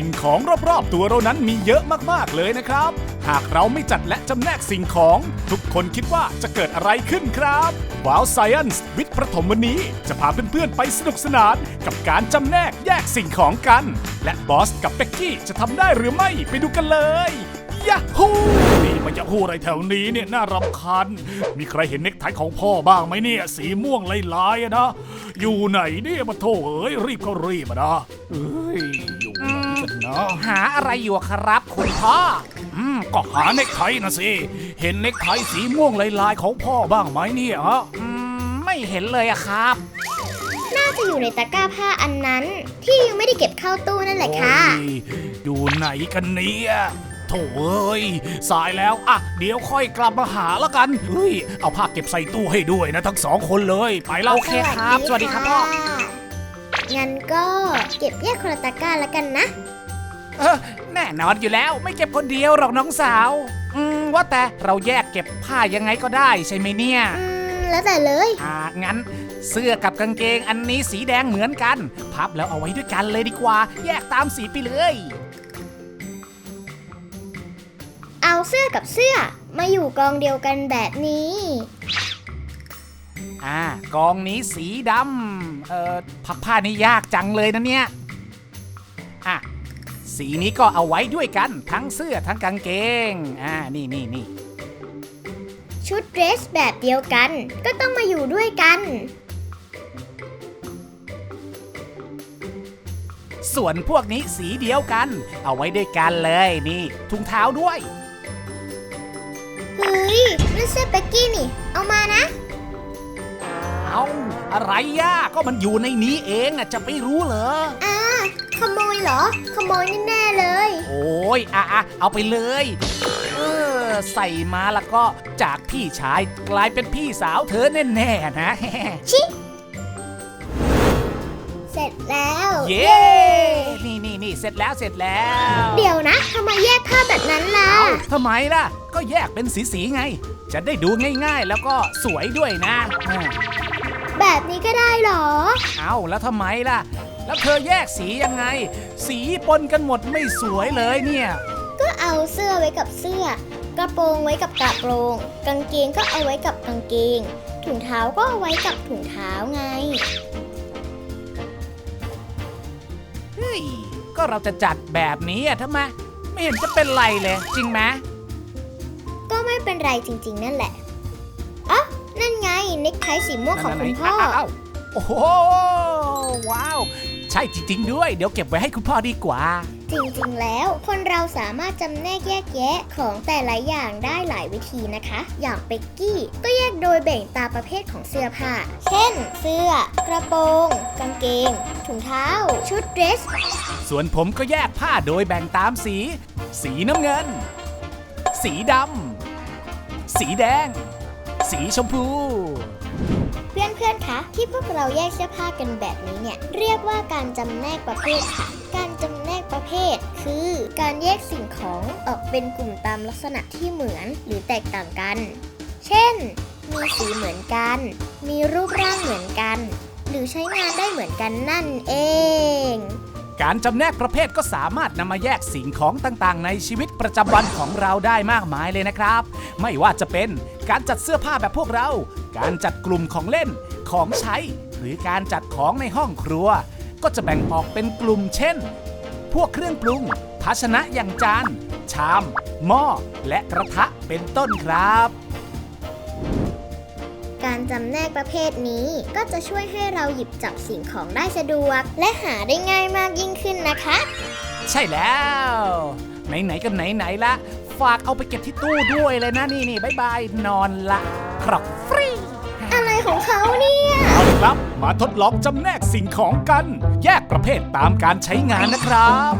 สิ่งของรอบๆ ตัวเรานั้นมีเยอะมากๆเลยนะครับ หากเราไม่จัดและจำแนกสิ่งของ ทุกคนคิดว่าจะเกิดอะไรขึ้นครับว้าว Science วิทย์ประถมวันนี้ จะพาเพื่อนๆไปสนุกสนาน กับการจำแนกแยกสิ่งของกัน และบอสกับเป็กกี้จะทำได้หรือไม่ไปดูกันเลยยาฮูนี่มันจะฮูอะไรแถวนี้เนี่ยน่ารำคาญ มีใครเห็นเน็กไทของพ่อบ้างไหมเนี่ย สีม่วงลายๆอะนะ อยู่ไหนเนี่ยมาโถเอ้ยรีบก็รีบนะ เอ้ยอยู่ไหนกันนะหาอะไรอยู่ครับคุณพ่อ อืมก็หาเน็กไทนะสิ เห็นเน็กไทสีม่วงลายๆของพ่อบ้างไหมเนี่ยฮะอืม ไม่เห็นเลยอะครับ น่าจะอยู่ในตะกร้าผ้าอันนั้น ที่ยังไม่ได้เก็บเข้าตู้นั่นแหละค่ะ โอ้ยอยู่ไหนกันเนี่ยโถเอ้ยสายแล้วอะเดี๋ยวค่อยกลับมาหาแล้วกันเฮ้ยเอาผ้าเก็บใส่ตู้ให้ด้วยนะทั้งสองคนเลยไปแล้ว โอเคครับ สวัสดีครับพ่อ งั้นก็เก็บแยกคนละตะกร้าแล้วกันนะ เออแน่นอนอยู่แล้วไม่เก็บคนเดียวหรอกน้องสาว อืมว่าแต่เราแยกเก็บผ้ายังไงก็ได้ใช่ไหมเนี่ยอืม แล้วแต่เลย อ่างั้น เสื้อกับกางเกงอันนี้สีแดงเหมือนกัน พับแล้วเอาไว้ด้วยกันเลยดีกว่า แยกตามสีไปเลย เอาเสื้อกับเสื้อมาอยู่กองเดียวกันแบบนี้ อ่ากองนี้สีดำ เอ่อพับผ้านี่ยากจังเลยนะเนี่ย อะ สีนี้ก็เอาไว้ด้วยกันทั้งเสื้อทั้งกางเกง อ่า นี่นี่นี่ชุดเดรสแบบเดียวกัน ก็ต้องมาอยู่ด้วยกัน ส่วนพวกนี้สีเดียวกัน เอาไว้ด้วยกันเลยนี่ถุงเท้าด้วย เฮ้ยนั่นเสื้อเป็กกี้นี่ เอามานะ เอาอะไรย่าก็มันอยู่ในนี้เองอะจะไปรู้เหรอ อ่าขโมยเหรอ ขโมยแน่ๆเลย โอ้ยอะอะเอาไปเลย เออ ใส่มาแล้วก็จากพี่ชายกลายเป็นพี่สาวเธอแน่ๆนะ ชิ เสร็จแล้ว เย้ นี่นี่นี่เสร็จแล้วเสร็จแล้วเดี๋ยวนะทำไมแยกผ้าแบบนั้นล่ะ เอ้าทำไมล่ะ ก็แยกเป็นสีสีๆไง จะได้ดูง่ายๆ แล้วก็สวยด้วยนะอ่า แบบนี้ก็ได้เหรอ เอาแล้วทำไมล่ะ แล้วเธอแยกสียังไง สีปนกันหมดไม่สวยเลยเนี่ย ก็เอาเสื้อไว้กับเสื้อ กระโปรงไว้กับกระโปรง กางเกงก็เอาไว้กับกางเกง ถุงเท้าก็เอาไว้กับถุงเท้าไง เฮ้ย ก็เราจะจัดแบบนี้อะทำไมไม่เห็นจะเป็นไรเลย จริงไหมก็ไม่เป็นไรจริง ๆ นั่นแหละอ๋อ นั่นไงเน็กไทสีม่วงของคุณพ่อาวาวโอ้โหว้าว ใช่จริง ๆ ด้วย เดี๋ยวเก็บไว้ให้คุณพ่อดีกว่า จริงๆ แล้ว คนเราสามารถจำแนกแยกแยะของแต่ละอย่างได้หลายวิธีนะคะ อย่างเป็กกี้ ก็แยกโดยแบ่งตามประเภทของเสื้อผ้า เช่น เสื้อ กระโปรง กางเกง ถุงเท้า ชุดเดรส ส่วนผมก็แยกผ้าโดยแบ่งตามสี สีน้ำเงิน สีดำ สีแดง สีชมพู เพื่อนๆ คะที่พวกเราแยกเสื้อผ้ากันแบบนี้เนี่ย เรียกว่าการจำแนกประเภทค่ะ การจำแนกประเภท คือการแยกสิ่งของออกเป็นกลุ่มตามลักษณะที่เหมือนหรือแตกต่างกัน เช่น มีสีเหมือนกัน มีรูปร่างเหมือนกัน หรือใช้งานได้เหมือนกันนั่นเอง การจำแนกประเภทก็สามารถนำมาแยกสิ่งของต่างๆ ในชีวิตประจำวันของเราได้มากมายเลยนะครับ ไม่ว่าจะเป็นการจัดเสื้อผ้าแบบพวกเรา การจัดกลุ่มของเล่น ของใช้ หรือการจัดของในห้องครัว ก็จะแบ่งออกเป็นกลุ่มเช่น พวกเครื่องปรุง ภาชนะอย่างจาน ชาม หม้อ และกระทะเป็นต้นครับ จำแนกประเภทนี้ ก็จะช่วยให้เราหยิบจับสิ่งของได้สะดวก และหาได้ง่ายมากยิ่งขึ้นนะคะ ใช่แล้ว ไหนๆก็ไหนๆละฝากเอาไปเก็บที่ตู้ด้วยเลยนะนี่นี่บายบายนอนละครอกฟรี อะไรของเขาเนี่ย เอาละครับ มาทดลองจำแนกสิ่งของกัน แยกประเภทตามการใช้งานนะครับ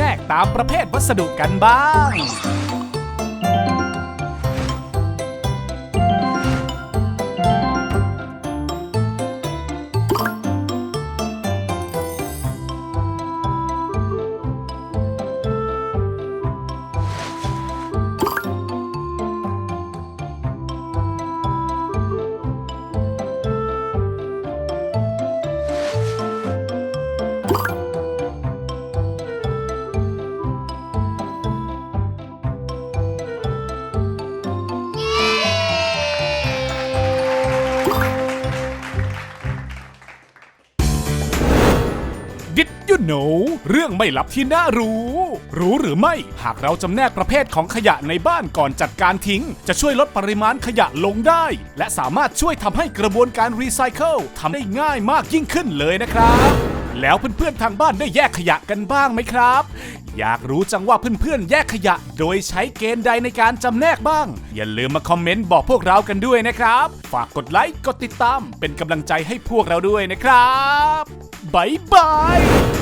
แนกตามประเภทวัสดุกันบ้าง Know เรื่องไม่ลับที่น่ารู้ รู้หรือไม่ หากเราจำแนกประเภทของขยะในบ้านก่อนจัดการทิ้ง จะช่วยลดปริมาณขยะลงได้ และสามารถช่วยทำให้กระบวนการรีไซเคิลทำได้ง่ายมากยิ่งขึ้นเลยนะครับ แล้วเพื่อนๆทางบ้านได้แยกขยะกันบ้างไหมครับ อยากรู้จังว่าเพื่อนๆแยกขยะ โดยใช้เกณฑ์ใดในการจำแนกบ้าง อย่าลืมมาคอมเมนต์บอกพวกเรากันด้วยนะครับ ฝากกดไลค์กดติดตามเป็นกำลังใจให้พวกเราด้วยนะครับบายบาย